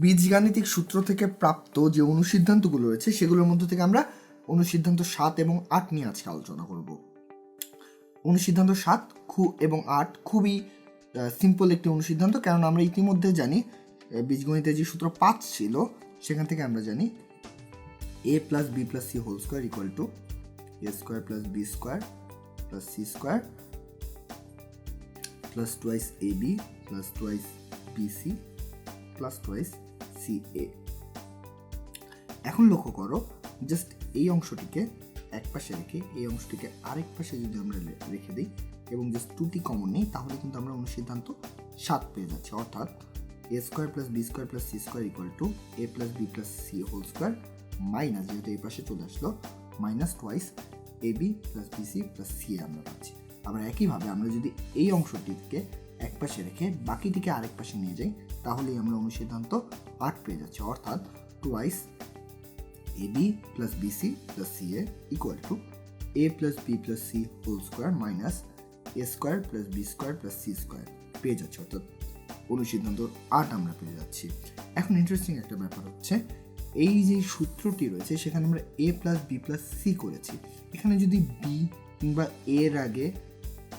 বীজগাণিতিক সূত্র থেকে প্রাপ্ত যে অনুসিদ্ধান্তগুলো রয়েছে সেগুলোর মধ্যে থেকে আমরা অনুসিদ্ধান্ত সাত এবং আট নিয়ে আজকে আলোচনা করব। অনুসিদ্ধান্ত সাত খু এবং আট খুবই সিম্পল একটি অনুসিদ্ধান্ত কারণ আমরা ইতিমধ্যে জানি আহ, বীজগণিতের যে সূত্র পাঁচ ছিল সেখান থেকে আমরা জানি A plus B plus C whole square equal to A square plus B square plus C square plus twice A B plus twice B C plus twice C A এখন লক্ষ্য করো জাস্ট এই অংশটিকে এক পাশে রেখে, এই অংশটিকে আরেক পাশে যদি আমরা রেখে দিই, এবং জাস্ট টুটি কমন নিই, তাহলে কিন্তু আমরা অনুসিদ্ধান্ত সাত পেয়ে যাচ্ছি। অর্থাৎ A square plus B square plus C square equal to A plus B plus C whole square minus যেহেতু এই পাশে চলে আসলো minus twice A B plus B C plus C আমরা পাচ্ছি। আবার একইভাবে আমরা যদি এই অংশটিকে এক পাশে রেখে বাকিটিকে আরেক পাশে নিয়ে যাই, তাহলেই আমরা অনুসিদ্ধান্ত আট পেয়ে যাচ্ছি। অর্থাৎ twice A B plus B C plus C A equal to A plus B plus C whole square minus A square plus B square plus C square পেয়ে যাচ্ছি। অর্থাৎ অনুসিদ্ধান্ত আট আমরা পেয়ে যাচ্ছি। এখন ইন্টারেস্টিং একটা ব্যাপার হচ্ছে, এই যে সূত্রটি রয়েছে, সেখানে আমরা A plus B plus C করেছি। এখানে যদি বি কিংবা এর আগে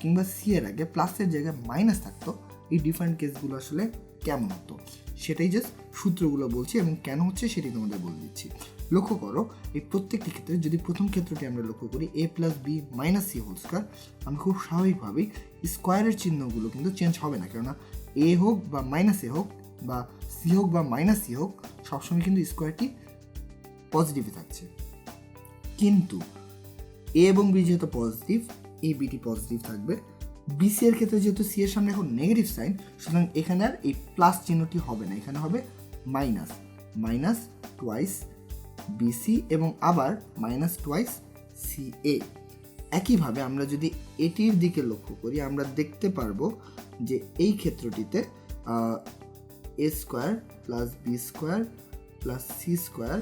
কিংবা সি এর আগে প্লাসের জায়গায় মাইনাস থাকতো, এই ডিফারেন্ট কেসগুলো আসলে কেমন হতো? সেটাই জাস্ট সূত্রগুলো বলছি এবং কেন হচ্ছে সেটি তোমাদের বলে দিচ্ছি। লক্ষ্য করো, এই প্রত্যেকটি ক্ষেত্রে যদি প্রথম ক্ষেত্রটি আমরা লক্ষ্য করি A plus B minus C whole square আমি খুব স্বাভাবিকভাবেই স্কোয়ারের চিহ্নগুলো কিন্তু চেঞ্জ হবে না। কেননা এ হোক বা মাইনাস এ হোক বা সি হোক বা মাইনাস সি হোক, সবসময় কিন্তু স্কোয়ারটি পজিটিভই থাকছে। কিন্তু এ এবং বি যেহেতু পজিটিভ এ বিটি পজিটিভ থাকবে। বিসি এর ক্ষেত্রে যেহেতু সি এর সামনে এখন নেগেটিভ সাইন সুতরাং এখানে আর এই প্লাস চিহ্নটি হবে না। এখানে হবে মাইনাস মাইনাস টোয়াইস বিসি এবং আবার মাইনাস টোয়াইস সি এ একইভাবে আমরা যদি এটির দিকে লক্ষ্য করি, আমরা দেখতে পারব যে এই ক্ষেত্রটিতে A square plus B square plus C square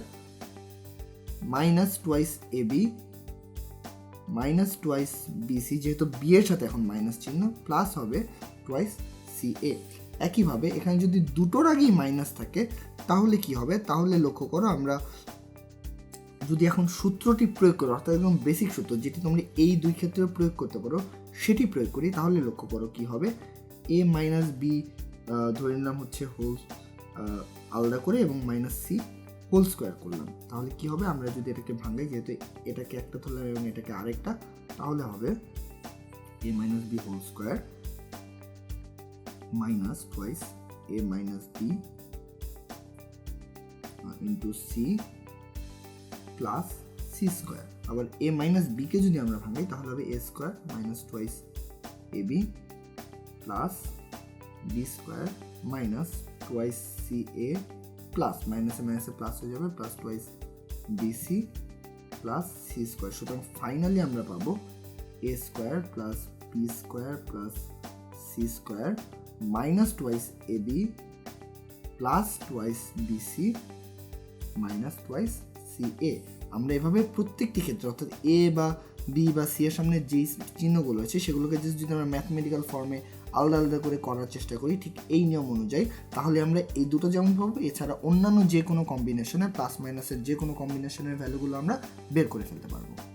minus twice A B minus twice B C যেহেতু বি এর সাথে এখন মাইনাস চিহ্ন প্লাস হবে টোয়াইস সি এ একইভাবে এখানে যদি দুটোর আগেই মাইনাস থাকে, তাহলে কি হবে? তাহলে লক্ষ্য করো আমরা যদি এখন সূত্রটি প্রয়োগ করো, অর্থাৎ একদম বেসিক সূত্র, যেটি তোমরা এই দুই ক্ষেত্রে প্রয়োগ করতে পারো, সেটি প্রয়োগ করি, তাহলে লক্ষ্য করো কি হবে? এ মাইনাস বি ধরে নিলাম হচ্ছে হোল আলাদা করে এবং মাইনাস সি হোল স্কোয়ার করলাম। তাহলে কি হবে? আমরা যদি এটাকে ভাঙাই, যেহেতু এটাকে একটা ধরলাম এবং এটাকে আরেকটা, তাহলে হবে A minus B whole square minus twice A minus B into C plus C square আবার এ মাইনাস বিকে যদি আমরা ভাঙাই, তাহলে হবে A square minus twice A B plus B square minus twice C A plus মাইনাসে মাইনাসে plus হয়ে যাবে plus twice B C plus C square সুতরাং ফাইনালি আমরা পাবো A square plus B square plus C square minus twice A B plus twice B C minus twice C, A. আমরা এভাবে প্রত্যেকটি ক্ষেত্রে, অর্থাৎ এ বা বি বা সি এর সামনে যেই চিহ্নগুলো আছে, সেগুলোকে যদি আমরা ম্যাথমেটিক্যাল ফর্মে আলাদা আলাদা করে করার চেষ্টা করি, ঠিক এই নিয়ম অনুযায়ী, তাহলে আমরা এই দুটো যেমন পাবো, এছাড়া অন্যান্য যে কোনো কম্বিনেশনে প্লাস মাইনাসের যে কোনো কম্বিনেশনের ভ্যালুগুলো আমরা বের করে ফেলতে পারব।